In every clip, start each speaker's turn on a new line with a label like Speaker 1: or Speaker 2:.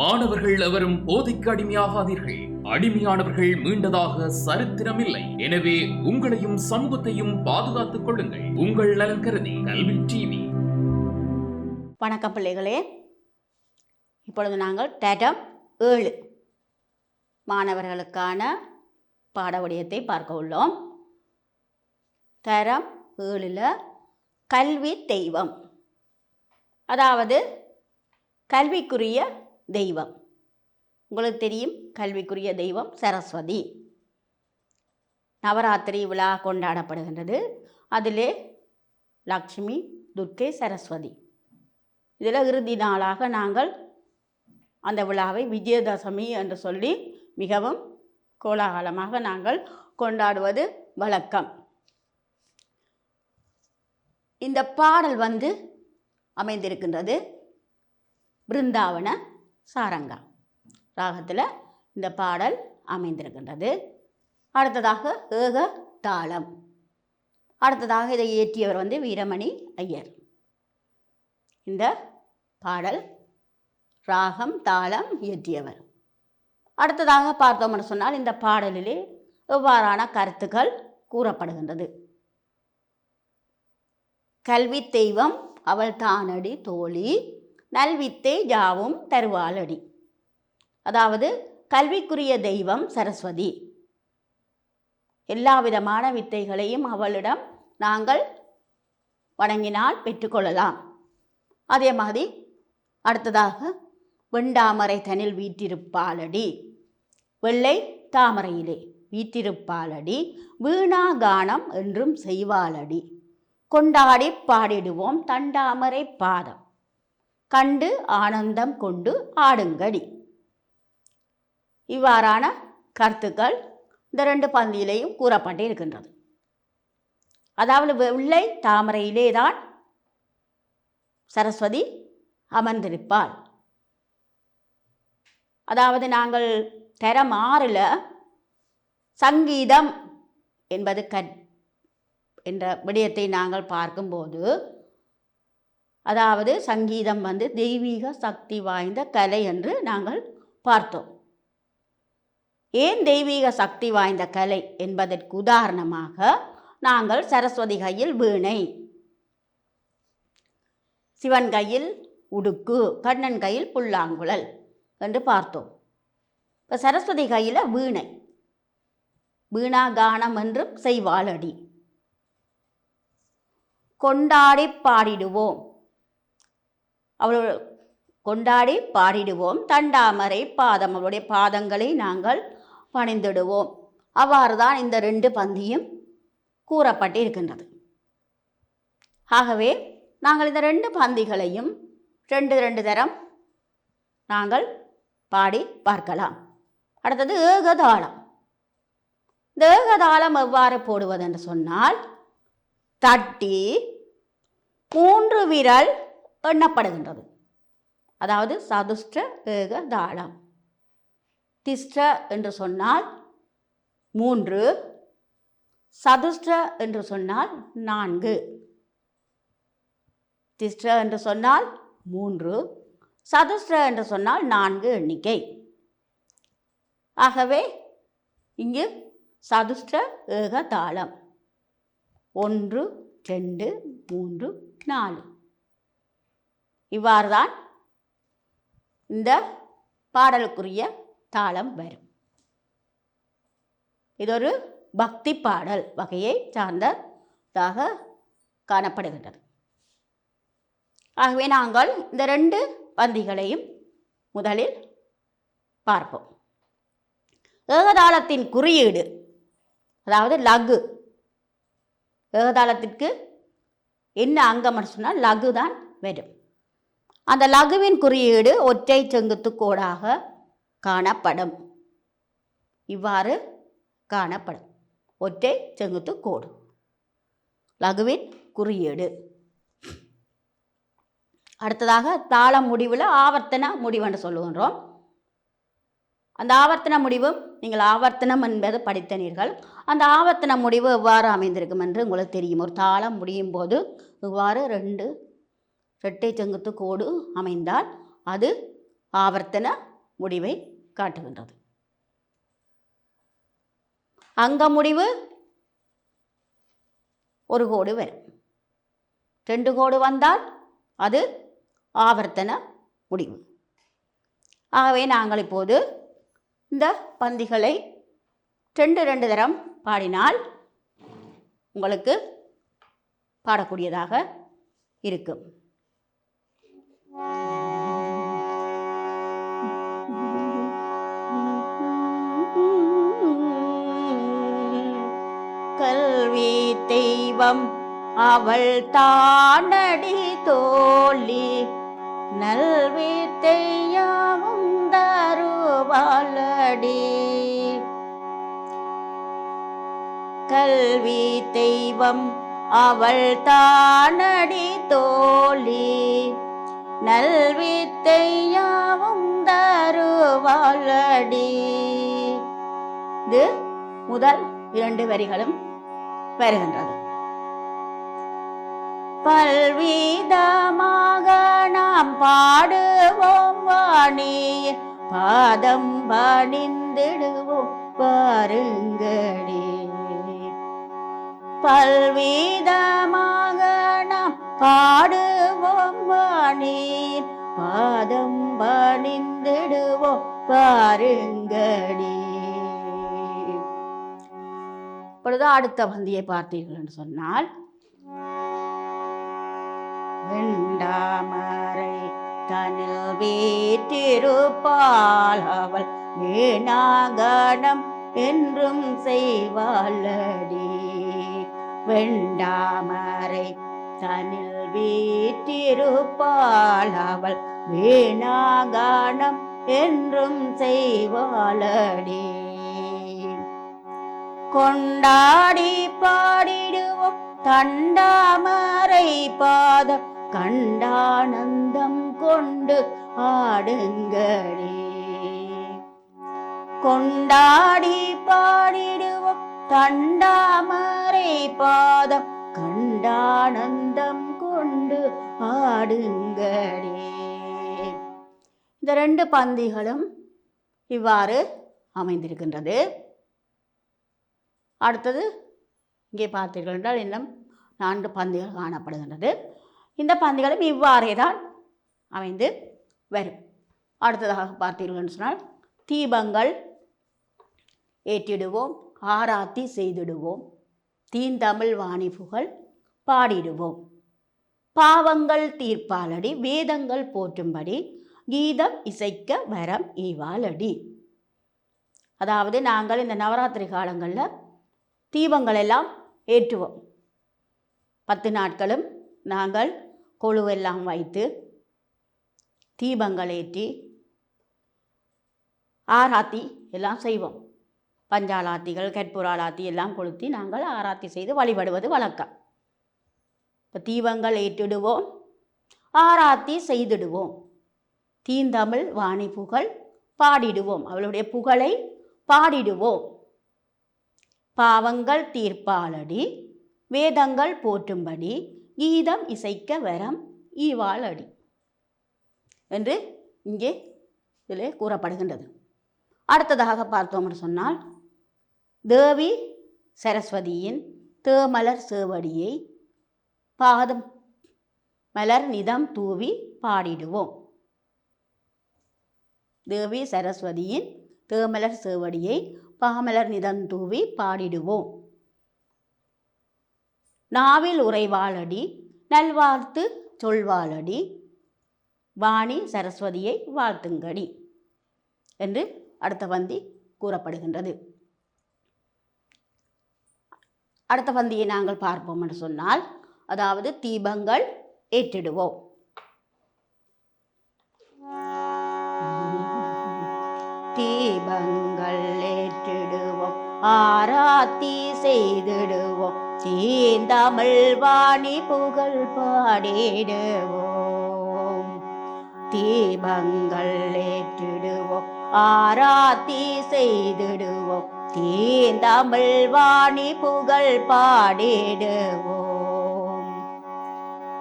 Speaker 1: மாணவர்கள் எவரும் போதைக்கு அடிமையாகாதீர்கள். அடிமையானவர்கள் மீண்டதாக சரித்திரமில்லை. எனவே உங்களையும் சமூகத்தையும் பாதுகாத்துக் கொள்ளுங்கள். உங்கள் நலன் கருதி கல்வி டிவி.
Speaker 2: வணக்கம் பிள்ளைகளே. இப்பொழுது நாங்கள் தரம் ஏழு. மாணவர்களுக்கான பாட வடிவத்தை பார்க்க உள்ளோம். தரம் ஏழில் கல்வி தெய்வம். அதாவது கல்விக்குரிய தெய்வம். உங்களுக்கு தெரியும் கல்விக்குரிய தெய்வம் சரஸ்வதி. நவராத்திரி விழா கொண்டாடப்படுகின்றது. அதிலே லக்ஷ்மி துர்க்கை சரஸ்வதி. இதில் இறுதி நாளாக நாங்கள் அந்த விழாவை விஜயதசமி என்று சொல்லி மிகவும் கோலாகலமாக நாங்கள் கொண்டாடுவது வழக்கம். இந்த பாடல் வந்து அமைந்திருக்கின்றது. பிருந்தாவன சாரங்கா. ராகத்தில் இந்த பாடல் அமைந்திருக்கின்றது. அடுத்ததாக ஏக தாளம். அடுத்ததாக இதை இயற்றியவர் வந்து வீரமணி ஐயர். இந்த பாடல் ராகம் தாளம் இயற்றியவர். அடுத்ததாக பார்த்தோம்னு சொன்னால் இந்த பாடலிலே எவ்வாறான கருத்துக்கள் கூறப்படுகின்றது. கல்வி தெய்வம் அவள் தானடி தோழி நல்வித்தை ஜாவும் தருவாளடி. அதாவது கல்விக்குரிய தெய்வம் சரஸ்வதி. எல்லா விதமான வித்தைகளையும் அவளிடம் நாங்கள் வணங்கினால் பெற்றுக்கொள்ளலாம் அதே மாதிரி அடுத்ததாக வெண்டாமரை தனில் வீற்றிருப்பாளடி. வெள்ளை தாமரையிலே வீற்றிருப்பாளடி. வீணா கானம் என்றும் செய்வாளடி. கொண்டாடி பாடிடுவோம் தண்டாமரை பாதம். கண்டு ஆனந்தம் கொண்டு ஆடுங்கடி. இவ்வாறான கருத்துக்கள் இந்த ரெண்டு பந்தியிலையும் கூறப்பட்டு இருக்கின்றது அதாவது வெள்ளை தாமரையிலே தான் சரஸ்வதி அமர்ந்திருப்பாள். அதாவது நாங்கள் தரம் ஆறில் சங்கீதம் என்பது கற் என்ற விடயத்தை நாங்கள் பார்க்கும்போது அதாவது சங்கீதம் வந்து தெய்வீக சக்தி வாய்ந்த கலை என்று நாங்கள் பார்த்தோம். ஏன் தெய்வீக சக்தி வாய்ந்த கலை என்பதற்கு உதாரணமாக நாங்கள் சரஸ்வதி கையில் வீணை சிவன் கையில் உடுக்கு கண்ணன் கையில் புல்லாங்குழல் என்று பார்த்தோம். இப்போ சரஸ்வதி கையில் வீணை வீணா கானம் என்றும் செய்வாளடி. கொண்டாடி பாடிடுவோம். அவள் கொண்டாடி பாடிடுவோம். தண்டாமரை பாதம் அவளுடைய பாதங்களை நாங்கள் பணிந்திடுவோம். அவ்வாறு தான் இந்த ரெண்டு பந்தியும் கூறப்பட்டு இருக்கின்றது ஆகவே நாங்கள் இந்த ரெண்டு பந்திகளையும் ரெண்டு ரெண்டு தரம் நாங்கள் பாடி பார்க்கலாம். அடுத்தது ஏகதாளம். இந்த ஏகதாளம் எவ்வாறு போடுவது என்று சொன்னால் தட்டி மூன்று விரல் எண்ணப்படுகின்றது. அதாவது சதுஷ்ட ஏக தாளம். திஷ்ட என்று சொன்னால் மூன்று சதுஷ்ட என்று சொன்னால் நான்கு. திஷ்ட என்று சொன்னால் மூன்று சதுஷ்ட என்று சொன்னால் நான்கு எண்ணிக்கை. ஆகவே இங்கு சதுஷ்ட ஏக தாளம். ஒன்று ரெண்டு மூன்று நாலு. இவ்வாறு தான் இந்த பாடலுக்குரிய தாளம் வரும். இது ஒரு பக்தி பாடல் வகையை சார்ந்ததாக காணப்படுகின்றது. ஆகவே நாங்கள் இந்த ரெண்டு பந்திகளையும் முதலில் பார்ப்போம். ஏகதாளத்தின் குறியீடு அதாவது லகு. ஏகதாளத்திற்கு என்ன அங்கம்னு சொன்னால் லகு தான் வரும். அந்த லகுவின் குறியீடு ஒற்றை செங்குத்து கோடாக காணப்படும். இவ்வாறு காணப்படும். ஒற்றை செங்குத்து கோடு லகுவின் குறியீடு. அடுத்ததாக தாளம் முடிவில் ஆவர்த்தன முடிவுன்னு சொல்லுகின்றோம். அந்த ஆவர்த்தன முடிவும் நீங்கள் ஆவர்த்தனம் என்பது படித்தனீர்கள். அந்த ஆவர்த்தன முடிவு எவ்வாறு அமைந்திருக்கும் என்று உங்களுக்கு தெரியும். ஒரு தாளம் முடியும் போது இவ்வாறு ரெண்டு இரட்டை செங்குத்து கோடு அமைந்தால் அது ஆவர்த்தன முடிவை காட்டுகின்றது. அங்க முடிவு ஒரு கோடு வரும். ரெண்டு கோடு வந்தால் அது ஆவர்த்தன முடிவு. ஆகவே நாங்கள் இப்போது இந்த பந்திகளை ரெண்டு ரெண்டு தரம் பாடினால் உங்களுக்கு பாடக்கூடியதாக இருக்கும். தெய்வம் அவள் தானடி தோழி. நல்வீத்தையாவும் தெய்யமும் தருவாளடி கல்வி தெய்வம் அவள் தானடி தோழி. நல்வித்தையாவும் தெய்யமும் தருவாளடி இது முதல் இரண்டு வரிகளும். வருகின்றது பல்வீதமாக நாம் பாடுவோம் வாணியில் பாதம் பணிந்திடுவோம் பாருங்களே பல்வீதமாக நாம் பாடுவோம் வாணியில் பாதம் பணிந்திடுவோம் பாருங்களே இப்பொழுது அடுத்த வந்தியை பார்த்தீர்கள் என்று சொன்னால் வெண்டாமரை தனில் வீற்றிருப்பாள் அவள் வீணாகணம் என்றும் செய்வாளடி. வெண்டாமரை தனில் வீற்றிருப்பாள் அவள் வீணாகணம் என்றும் செய்வாளடி. கொண்டாடி பாடிடுவோம் தண்டாமரை பாதம் கண்டானந்தம் கொண்டு ஆடுங்களே. கொண்டாடி பாடிடுவோம் தண்டாமரை பாதம் கண்டானந்தம் கொண்டு ஆடுங்களே. இந்த ரெண்டு பந்திகளும் இவ்வாறு அமைந்திருக்கின்றது. அடுத்தது இங்கே பார்த்தீர்கள் என்றால் இன்னும் நான்கு பந்திகள் காணப்படுகின்றது. இந்த பந்திகளும் இவ்வாறே தான் அமைந்து வரும். அடுத்ததாக பார்த்தீர்கள் என்று சொன்னால் தீபங்கள் ஏற்றிடுவோம் ஆராத்தி செய்திடுவோம் தீந்தமிழ் வாணிபுகள் பாடிடுவோம். பாவங்கள் தீர்ப்பாலடி வேதங்கள் போற்றும்படி கீதம் இசைக்க வரம் ஈவாலடி. அதாவது நாங்கள் இந்த நவராத்திரி காலங்களில் தீபங்களெல்லாம் ஏற்றுவோம். பத்து நாட்களும் நாங்கள் கொழுவெல்லாம் வைத்து தீபங்கள் ஏற்றி ஆராத்தி எல்லாம் செய்வோம். பஞ்சாலாத்திகள் கற்பூராலாத்தி எல்லாம் கொளுத்தி நாங்கள் ஆராத்தி செய்து வழிபடுவது வழக்கம். இப்போ தீபங்கள் ஏற்றிடுவோம் ஆராத்தி செய்திடுவோம். தீந்தமிழ் வாணி புகழ் பாடிடுவோம். அவளுடைய புகழை பாடிடுவோம். பாவங்கள் தீர்ப்பாலடி வேதங்கள் போற்றும்படி கீதம் இசைக்க வரம் ஈவாளடி என்று இங்கே இதில் கூறப்படுகின்றது. அடுத்ததாக பார்த்தோம்னு சொன்னால் தேவி சரஸ்வதியின் தேமலர் சேவடியை பாதம் மலர் நிதம் தூவி பாடிடுவோம். தேவி சரஸ்வதியின் தேமலர் சேவடியை பாமலர் நிதந்தூவி பாடிடுவோம். நாவில் உறைவாளடி நல்வாழ்த்து சொல்வாளடி வாணி சரஸ்வதியை வாழ்த்துங்கடி என்று அடுத்த பந்தி கூறப்படுகின்றது. அடுத்த பந்தியை நாங்கள் பார்ப்போம் என்று சொன்னால் அதாவது தீபங்கள் ஏற்றிடுவோம். தீபங்கள் ஏற்றிடுவோம் ஆராத்தி செய்திடுவோம். தீந்தமிழ் வாணி புகழ் பாடிடுவோம். தீபங்கள் ஏற்றிடுவோம். ஆராத்தி செய்திடுவோம். தீந்தமிழ் வாணி புகழ் பாடிடுவோம்.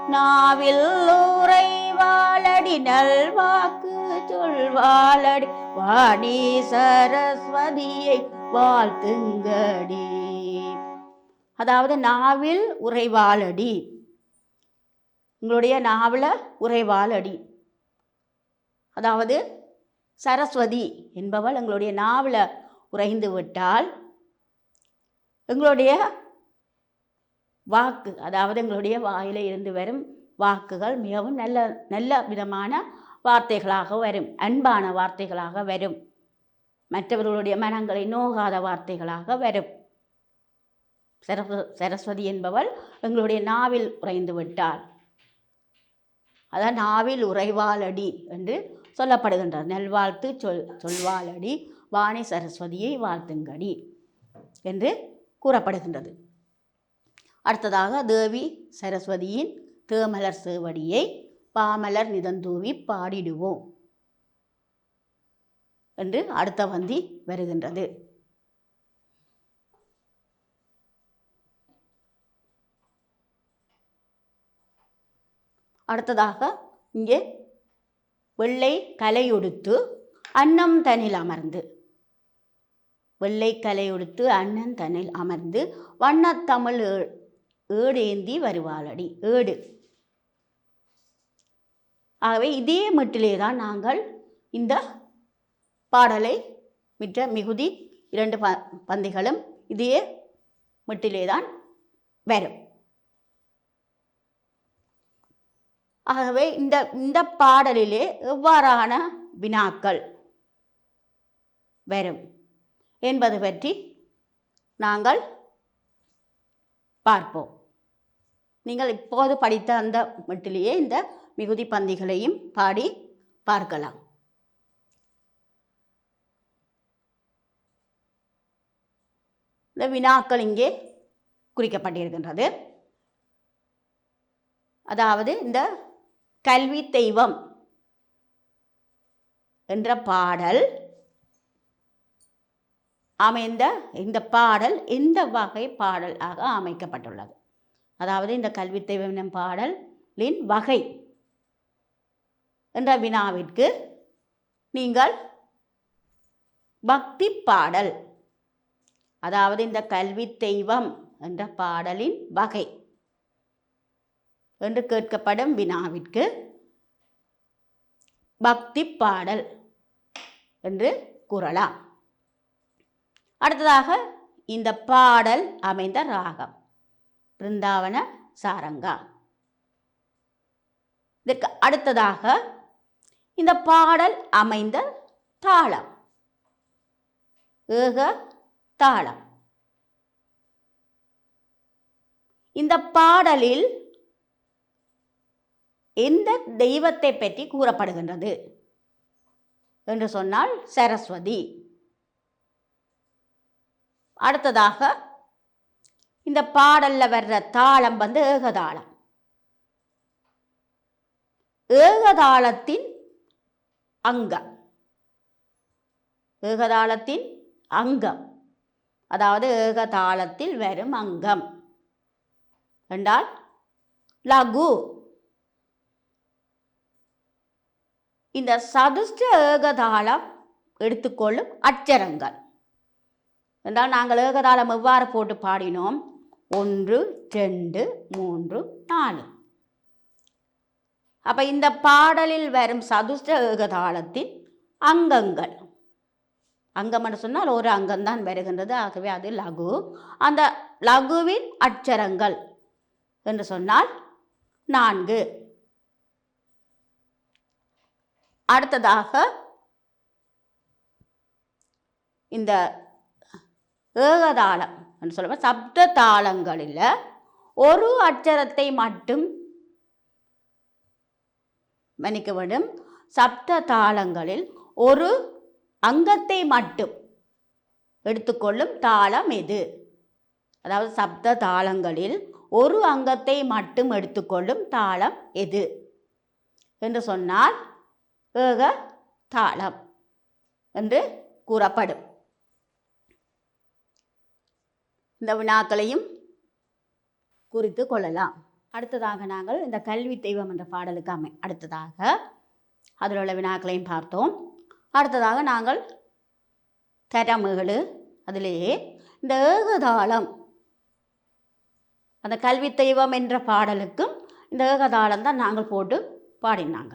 Speaker 2: நாவில் உறைவாளடி நல்வாக்கு சொல்வாளடி வாணி சரஸ்வதியை வாழ்த்துங்கடி. அதாவது நாவில் உறைவாளடி. உங்களுடைய நாவில் உறைவாளடி. அதாவது சரஸ்வதி என்பவள் எங்களுடைய நாவில் உறைந்து விட்டால் எங்களுடைய வாக்கு அதாவது எங்களுடைய வாயில் இருந்து வரும் வாக்குகள் மிகவும் நல்ல நல்ல விதமான வார்த்தைகளாக வரும் அன்பான வார்த்தைகளாக வரும். மற்றவர்களுடைய மனங்களை நோகாத வார்த்தைகளாக வரும். சரஸ்வ சரஸ்வதி என்பவள் எங்களுடைய நாவில் உறைந்து விட்டாள். அதான் நாவில் உறைவாளடி என்று சொல்லப்படுகின்றது நல்வாழ்த்து சொல் சொல்வாளடி வாணி சரஸ்வதியை வாழ்த்துங்கடி என்று கூறப்படுகின்றது. அடுத்ததாக தேவி சரஸ்வதியின் தேமலர் சேவடியை பாமலர் நிதந்தூவி பாடிடுவோம். என்று அடுத்த வந்தி வருகின்றது. அடுத்ததாக இங்கே வெள்ளை கலையுடுத்து அன்னம் தனில் அமர்ந்து. வெள்ளை கலையுடுத்து அண்ணன் தனில் அமர்ந்து வண்ணத்தமிழ் ஏ- ஏடேந்தி வருவாளடி. ஏடு. ஆகவே இதே மட்டிலே தான் நாங்கள் இந்த பாடலை மிற்ற மிகுதி இரண்டு ப பந்திகளும் இதே மட்டிலே தான் வரும். ஆகவே இந்த இந்த பாடலிலே எவ்வாறான வினாக்கள் வரும் என்பது பற்றி நாங்கள் பார்ப்போம். நீங்கள் இப்போது படித்த அந்த மட்டிலேயே இந்த மிகுதி பந்திகளையும் பாடி பார்க்கலாம். இந்த வினாக்கள் இங்கே குறிக்கப்பட்டிருக்கின்றது. அதாவது இந்த கல்வி தெய்வம் என்ற பாடல் அமைந்த இந்த பாடல் எந்த வகை பாடலாக அமைக்கப்பட்டுள்ளது. அதாவது இந்த கல்வி தெய்வம் பாடலின் வகை என்ற வினாவிற்கு நீங்கள் பக்தி பாடல் அதாவது இந்த கல்வி தெய்வம் என்ற பாடலின் வகை என்று கேட்கப்படும் வினாவிற்கு பக்தி பாடல் என்று கூறலாம். அடுத்ததாக இந்த பாடல் அமைந்த ராகம் பிருந்தாவன சாரங்கா. இதற்கு அடுத்ததாக இந்த பாடல் அமைந்த தாளம். ஏக தாளம். இந்த பாடலில் எந்த தெய்வத்தை பற்றி கூறப்படுகின்றது? என்று சொன்னால் சரஸ்வதி. அடுத்ததாக இந்த பாடலில் வர்ற தாளம் வந்து ஏகதாளம். ஏகதாளத்தின் அங்கம். ஏகதாளத்தின் அங்கம். அதாவது ஏகதாளத்தில் வரும் அங்கம். என்றால் லகு. இந்த சதுஷ்ட ஏகதாளம் எடுத்துக்கொள்ளும் அச்சரங்கள். என்றால் நாங்கள் ஏகதாளம் எவ்வாறு போட்டு பாடினோம்? ஒன்று ரெண்டு மூன்று நாலு. அப்போ இந்த பாடலில் வரும் சதுஷ்ட ஏகதாளத்தின் அங்கங்கள். அங்கம்னு சொன்னால் ஒரு அங்கம்தான் வருகின்றது. ஆகவே அது லகு. அந்த லகுவின் அட்சரங்கள் என்று சொன்னால் நான்கு. அடுத்ததாக இந்த ஏகதாளம் என்று சொல்லுவோம். சப்த தாளங்களில் ஒரு அட்சரத்தை மட்டும் மன்னிக்க வேண்டும். சப்த தாளங்களில் ஒரு அங்கத்தை மட்டும் எடுத்துக்கொள்ளும் தாளம் எது? அதாவது சப்த தாளங்களில் ஒரு அங்கத்தை மட்டும் எடுத்துக்கொள்ளும் தாளம் எது? என்று சொன்னால் ஏக தாளம் என்று கூறப்படும். இந்த வினாக்களையும் குறித்து கொள்ளலாம். அடுத்ததாக நாங்கள் இந்த கல்வி தெய்வம் என்ற பாடலுக்கு அமை அடுத்ததாக அதில் உள்ள வினாக்களையும் பார்த்தோம். அடுத்ததாக நாங்கள் தரமுகள் அதிலேயே இந்த ஏகதாளம். அந்த கல்வி தெய்வம் என்ற பாடலுக்கும் இந்த ஏகதாளம் தான் நாங்கள் போட்டு பாடினாங்க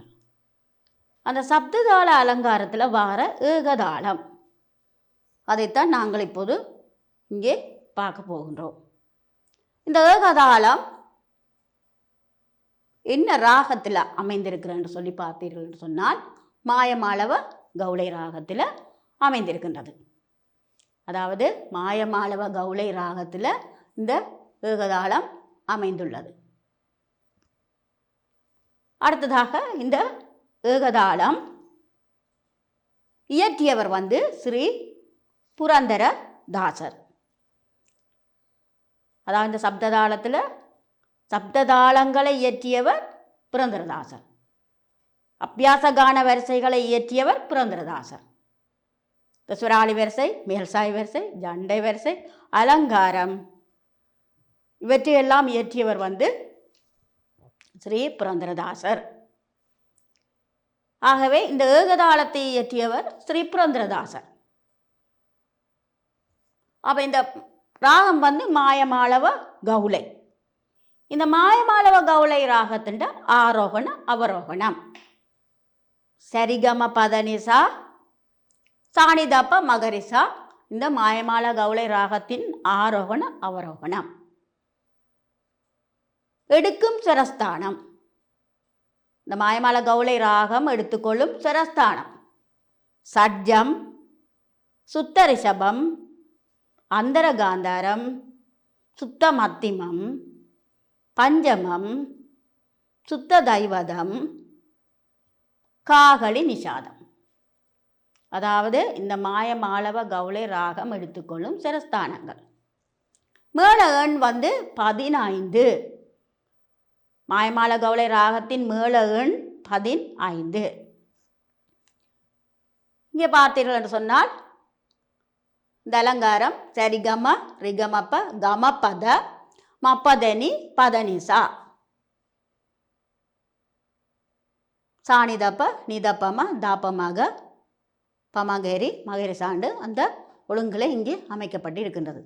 Speaker 2: அந்த சப்ததாள அலங்காரத்தில் வார ஏகதாளம். அதைத்தான் நாங்கள் இப்போது இங்கே பார்க்க போகின்றோம். இந்த ஏகதாளம் என்ன ராகத்தில் அமைந்திருக்கிறேன்னு சொல்லி பார்த்தீர்கள் சொன்னால் மாயமாளவ கௌளை ராகத்தில் அமைந்திருக்கின்றது. அதாவது மாயமாளவ கௌளை ராகத்தில் இந்த ஏகதாளம் அமைந்துள்ளது. அடுத்ததாக இந்த ஏகதாளம் இயற்றியவர் வந்து ஸ்ரீ புரந்தர தாசர் அதாவது இந்த சப்ததாளத்தில் சப்ததாளங்களை இயற்றியவர் புரந்தரதாசர். அபியாசகான வரிசைகளை இயற்றியவர் புரந்தரதாசர். இந்த சுராளி வரிசை மேல்சாய் வரிசை ஜண்டை வரிசை அலங்காரம். இவற்றையெல்லாம் இயற்றியவர் வந்து ஸ்ரீ புரந்தரதாசர். ஆகவே இந்த ஏகதாளத்தை இயற்றியவர் ஸ்ரீ புரந்தரதாசர். அப்போ இந்த ராகம் வந்து மாயமாளவ கவுளை. இந்த மாயமாளவ கவுளை ராகத்தின் ஆரோகண அவரோகணம். சரிகம பதனிசா சாணிதப்ப மகரிசா இந்த மாயமால கவுளை ராகத்தின் ஆரோகண அவரோகணம். எடுக்கும் சுரஸ்தானம். இந்த மாயமால கவுளை ராகம் எடுத்துக்கொள்ளும் சுரஸ்தானம். சட்ஜம் சுத்த ரிஷபம் அந்தர காந்தாரம் சுத்த மத்திமம் பஞ்சமம் சுத்த தைவதம் காகளி நிஷாதம். அதாவது இந்த மாயமாளவ கவுளை ராகம் எடுத்துக்கொள்ளும் சிரஸ்தானங்கள். மேள எண் வந்து பதினைந்து. மாயமாள கவுளை ராகத்தின் மேள எண் பதினைந்து. இங்கே பார்த்தீர்கள் என்று சொன்னால் இந்த அலங்காரம் சரிகம ரிகமப்ப கமபத மப்பதனி பதனிசா. சாணிதப்ப நிதப்பம தாப்பமாக. பமாகேரி மகேரி சாண்டு அந்த ஒழுங்குகளை இங்கே அமைக்கப்பட்டு இருக்கின்றது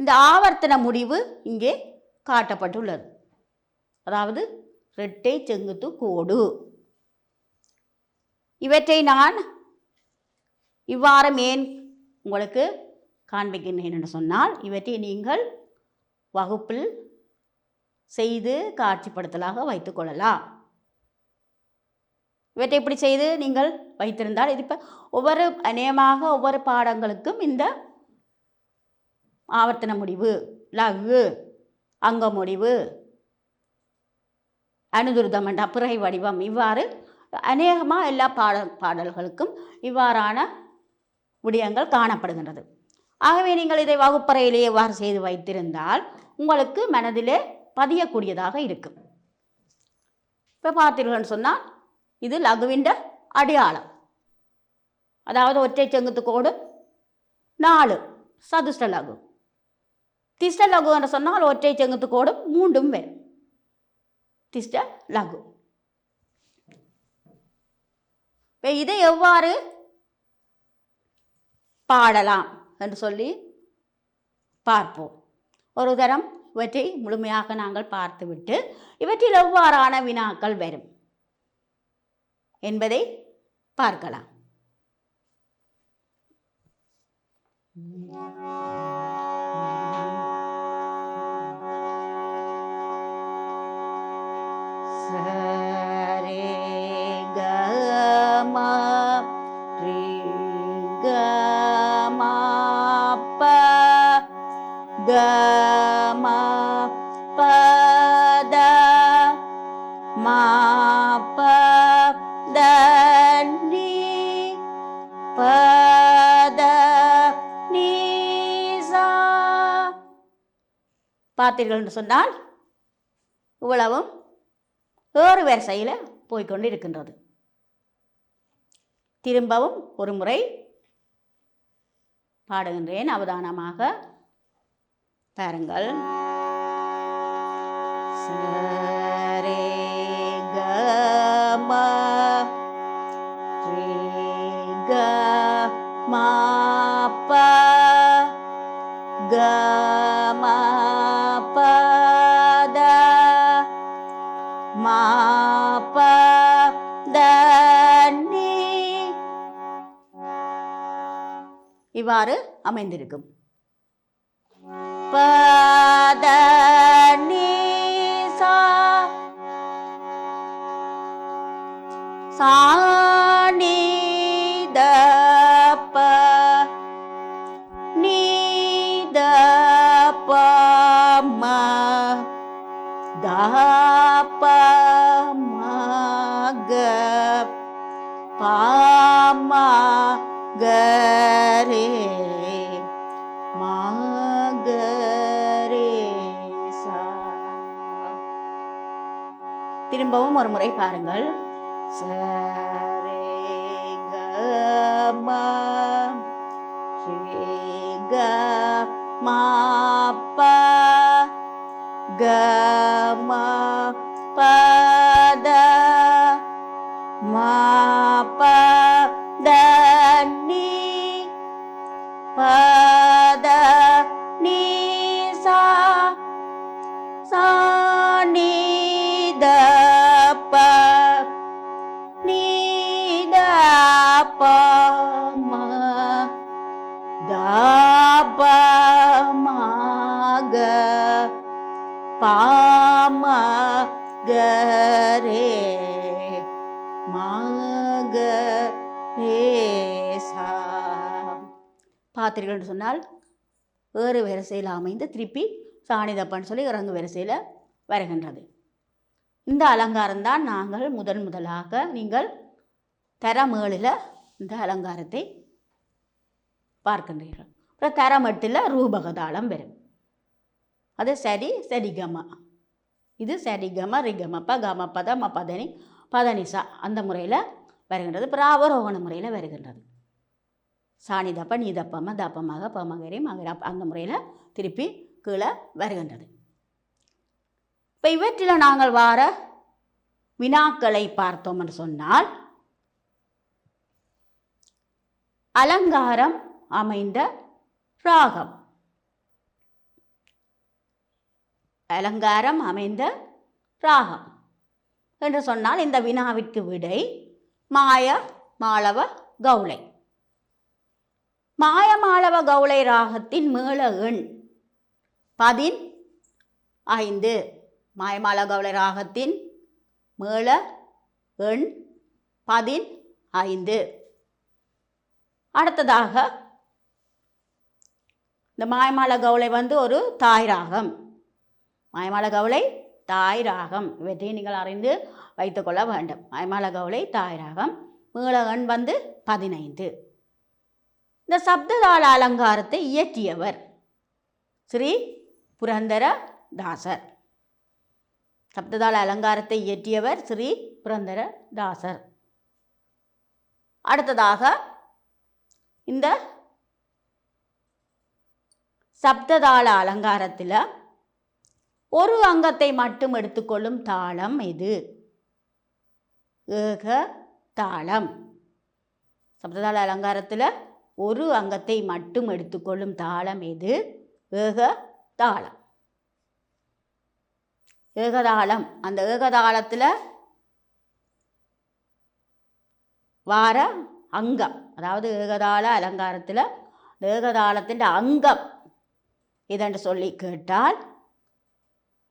Speaker 2: இந்த ஆவர்த்தன முடிவு இங்கே காட்டப்பட்டுள்ளது. அதாவது ரெட்டை செங்குத்து கோடு. இவற்றை நான் இவ்வாறு ஏன் உங்களுக்கு காண்பிக்கின்றேன் என்று சொன்னால் இவற்றை நீங்கள் வகுப்பில் செய்து காட்சிப்படுத்தலாக வைத்துக்கொள்ளலாம் இவற்றை இப்படி செய்து நீங்கள் வைத்திருந்தால் இது இப்போ ஒவ்வொரு அநேகமாக ஒவ்வொரு பாடங்களுக்கும் இந்த ஆவர்த்தன முடிவு லகு அங்க முடிவு அனுதுருதம் என்ற பிறை வடிவம் இவ்வாறு அநேகமாக எல்லா பாடல் பாடல்களுக்கும் இவ்வாறான விடயங்கள் காணப்படுகின்றது. ஆகவே நீங்கள் இதை வகுப்பறையிலே இவ்வாறு செய்து வைத்திருந்தால் உங்களுக்கு மனதிலே பதியக்கூடியதாக இருக்கும் இப்போ பார்த்தீர்கள்னு சொன்னால் இது லகுவிண்ட அடையாளம். அதாவது ஒற்றை செங்குத்து கோடு நாலு சதுஷ்ட லகு. திஷ்ட லகு என்று சொன்னால் ஒற்றை செங்குத்து கோடு மூண்டும் வரும் திஷ்ட லகு. இப்போ இதை எவ்வாறு பாடலாம் என்று சொல்லி பார்ப்போம். ஒரு தரம் இவற்றை முழுமையாக நாங்கள் பார்த்துவிட்டு இவற்றில் எவ்வாறான வினாக்கள் வரும் என்பதை பார்க்கலாம். கம பத மா பத நீ நீசா பார்த்தீர்கள் என்று சொன்னால் இவ்வளவும் வேறு வரிசையில் போய்க்கொண்டு இருக்கின்றது திரும்பவும் ஒரு முறை பாடுகின்றேன் அவதானமாக பாருங்கள். சரே க ம ரே க இவ்வாறு அமைந்திருக்கும். பத நீ சா சாணி த ப நீ த ப ம த ஒரு முறை பாருங்கள் ச ரே க ம ரே க ம ப க ம ப த ம ப த நீ ப த நீ சா சா பாமா க ரே ரே சா பார்த்தீர்கள்னு சொன்னால் வேறு வரிசையில் அமைந்து திருப்பி சாணிதப்பன்னு சொல்லி இறங்கு வரிசையில் வருகின்றது. இந்த அலங்காரம் தான் நாங்கள் முதன் முதலாக நீங்கள் தரமேழில் இந்த அலங்காரத்தை பார்க்கின்றீர்கள். அப்புறம் தரமட்டில் ரூபகதாளம் வரும் அது சரி சரிகம. இது சரிகம ரிகமப்ப கமப்பத பதனி பதனிசா அந்த முறையில் வருகின்றது. அப்புறம் அவரோகண முறையில் வருகின்றது. சாணி தப்பா நீ தப்பம தப்பமாக பமகரி மகர அந்த முறையில் திருப்பி கீழே வருகின்றது. இப்போ இவற்றில் நாங்கள் வார வினாக்களை பார்த்தோம் என்று சொன்னால் அலங்காரம் அமைந்த ராகம். அலங்காரம் அமைந்த ராகம் என்று சொன்னால் இந்த வினாவிற்கு விடை மாய மாளவ கௌளை மாயமாளவ கௌளை ராகத்தின் மேள எண் பதின் ஐந்து மாயமாள கௌளை ராகத்தின் மேள எண் பதின் ஐந்து அடுத்ததாக இந்த மாயமாள கௌளை வந்து ஒரு தாய் ராகம். மாயமால கவலை தாய் ராகம். இவற்றை நீங்கள் அறிந்து வைத்துக்கொள்ள வேண்டும். மாயமால கவலை தாய் ராகம். மீளகன் வந்து பதினைந்து. இந்த சப்ததாள அலங்காரத்தை இயற்றியவர் ஸ்ரீ புரந்தர தாசர் சப்ததாள அலங்காரத்தை இயற்றியவர் ஸ்ரீ புரந்தர தாசர் அடுத்ததாக இந்த சப்ததாள அலங்காரத்தில் ஒரு அங்கத்தை மட்டும் எடுத்துக்கொள்ளும் தாளம் இது. ஏக தாளம். சப்ததாள அலங்காரத்தில் ஒரு அங்கத்தை மட்டும் எடுத்துக்கொள்ளும் தாளம் எது? ஏக தாளம். ஏகதாளம் அந்த ஏகதாளத்தில் வார அங்கம். அதாவது ஏகதாள அலங்காரத்தில் ஏகதாளத்தின் அங்கம். இதென்று சொல்லி கேட்டால்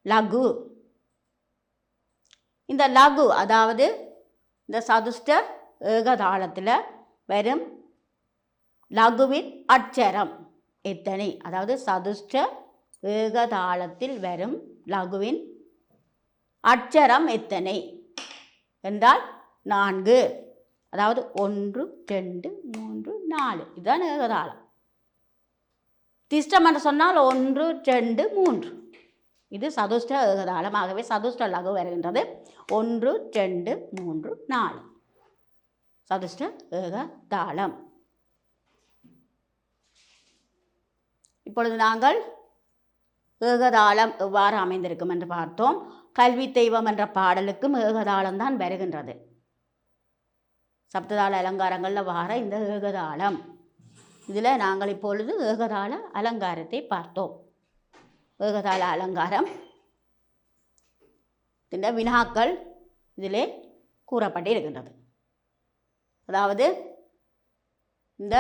Speaker 2: லகு. இந்த லகு அதாவது இந்த சதுஷ்ட ஏகதாளத்தில் வரும் லகுவின் அட்சரம். எத்தனை? அதாவது சதுஷ்ட ஏகதாளத்தில் வரும் லகுவின் அட்சரம் எத்தனை? என்றால் நான்கு. அதாவது ஒன்று ரெண்டு மூன்று நாலு. இதுதான் ஏகதாளம். திஷ்டம் என்று சொன்னால் ஒன்று ரெண்டு மூன்று. இது சதுஷ்ட ஏகதாளம் ஆகவே சதுஷ்ட லகு வருகின்றது. ஒன்று ரெண்டு மூன்று நாலு. சதுஷ்ட ஏக தாளம். இப்பொழுது நாங்கள் ஏகதாளம் எவ்வாறு அமைந்திருக்கும் என்று பார்த்தோம். கல்வி தெய்வம் என்ற பாடலுக்கும் ஏகதாளம் தான் வருகின்றது. சப்ததாள அலங்காரங்களில் வார இந்த ஏகதாளம் இதில் நாங்கள் இப்பொழுது ஏகதாள அலங்காரத்தை பார்த்தோம். வேகதாள அலங்காரம். இந்த வினாக்கள் இதிலே கூறப்பட்டு இருக்கின்றது அதாவது இந்த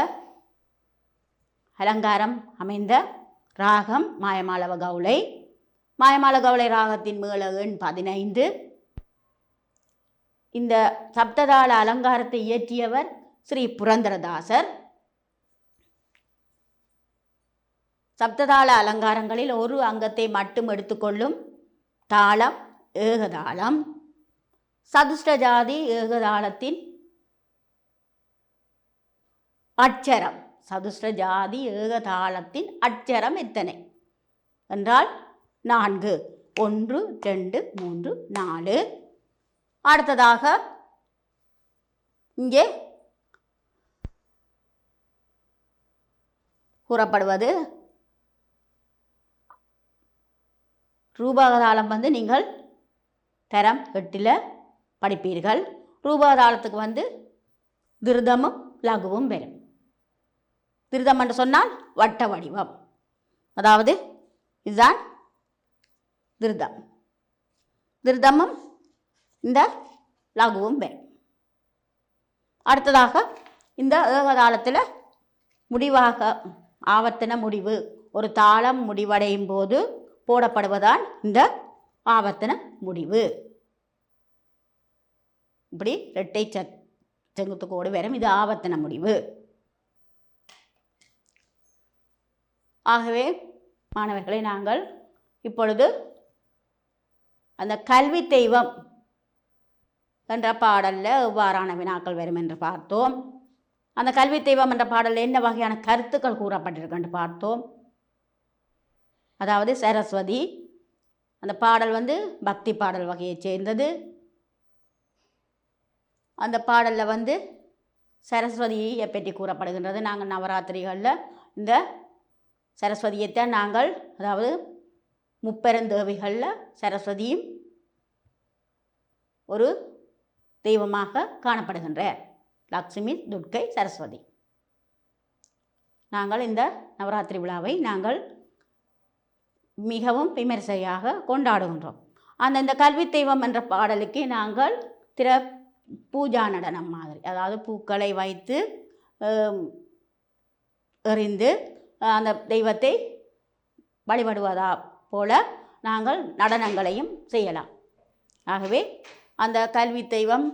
Speaker 2: அலங்காரம் அமைந்த ராகம் மாயமாளவ கவுளை. மாயமாள கவுளை ராகத்தின் மேல எண் பதினைந்து. இந்த சப்ததாள அலங்காரத்தை இயற்றியவர் ஸ்ரீ புரந்தரதாசர். சப்ததாள அலங்காரங்களில் ஒரு அங்கத்தை மட்டும் எடுத்துக்கொள்ளும். தாளம் ஏகதாளம். சதுஷ்டஜாதி ஏகதாளத்தின் அட்சரம். சதுஷ்டஜாதி ஏகதாளத்தின் அட்சரம் எத்தனை என்றால் நான்கு ஒன்று ரெண்டு மூன்று நாலு. அடுத்ததாக இங்கே கூறப்படுவது ரூபாதாளம் வந்து நீங்கள் தரம் எட்டில் படிப்பீர்கள். ரூபாதாளத்துக்கு வந்து திருதமும் லகுவும் வரும் திருதம் என்று சொன்னால் வட்ட வடிவம். அதாவது இதுதான் திருதம் திருதமும் இந்த லகுவும் வரும் அடுத்ததாக இந்த ஏகதாளத்தில் முடிவாக ஆவர்த்தன முடிவு. ஒரு தாளம் முடிவடையும் போது போடப்படுவதால் இந்த ஆவர்த்தன முடிவு. இப்படி இரட்டை செங்குத்து கோடு வரும் இது ஆவர்த்தன முடிவு. ஆகவே மாணவர்களை நாங்கள் இப்பொழுது அந்த கல்வி தெய்வம் என்ற பாடலில் எவ்வாறான வினாக்கள் வரும் என்று பார்த்தோம். அந்த கல்வி தெய்வம் என்ற பாடலில் என்ன வகையான கருத்துக்கள் கூறப்பட்டிருக்கு என்று பார்த்தோம். அதாவது சரஸ்வதி. அந்த பாடல் வந்து பக்தி பாடல் வகையைச் சேர்ந்தது. அந்த பாடலில் வந்து சரஸ்வதியை பற்றி கூறப்படுகின்றது? நாங்கள் நவராத்திரிகளில் இந்த சரஸ்வதியைத்தான் நாங்கள் அதாவது முப்பெருந்தேவிகளில் சரஸ்வதியும் ஒரு தெய்வமாக காணப்படுகின்றார் லக்ஷ்மி துர்க்கை சரஸ்வதி. நாங்கள் இந்த நவராத்திரி விழாவை நாங்கள் மிகவும் விமரிசையாக கொண்டாடுகின்றோம். அந்த இந்த கல்வி தெய்வம் என்ற பாடலுக்கு நாங்கள் திற பூஜா நடனம் மாதிரி அதாவது பூக்களை வைத்து எறிந்து அந்த தெய்வத்தை வழிபடுவதா போல நாங்கள் நடனங்களையும் செய்யலாம். ஆகவே அந்த கல்வி தெய்வம்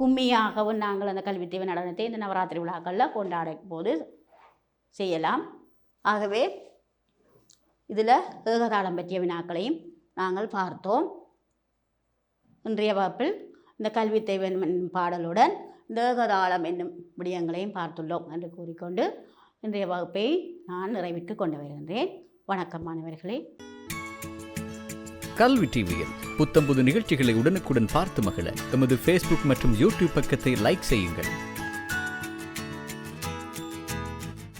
Speaker 2: கும்மியாகவும் நாங்கள் அந்த கல்வி தெய்வ நடனத்தை இந்த நவராத்திரி விழாக்களில் கொண்டாடும் போது செய்யலாம். ஆகவே இதில் ஏகதாளம் பற்றிய வினாக்களையும் நாங்கள் பார்த்தோம். இன்றைய வகுப்பில் இந்த கல்வி பாடலுடன் இந்த ஏகதாளம் என்னும் விடயங்களையும் பார்த்துள்ளோம் என்று கூறிக்கொண்டு இன்றைய வகுப்பை நான் நிறைவிற்கு கொண்டு வருகின்றேன். வணக்கம் மாணவர்களே.
Speaker 3: கல்வி டிவியில் புத்தம்புது நிகழ்ச்சிகளை உடனுக்குடன் பார்த்து மகிழ எமது ஃபேஸ்புக் மற்றும் யூடியூப் பக்கத்தை லைக் செய்யுங்கள்.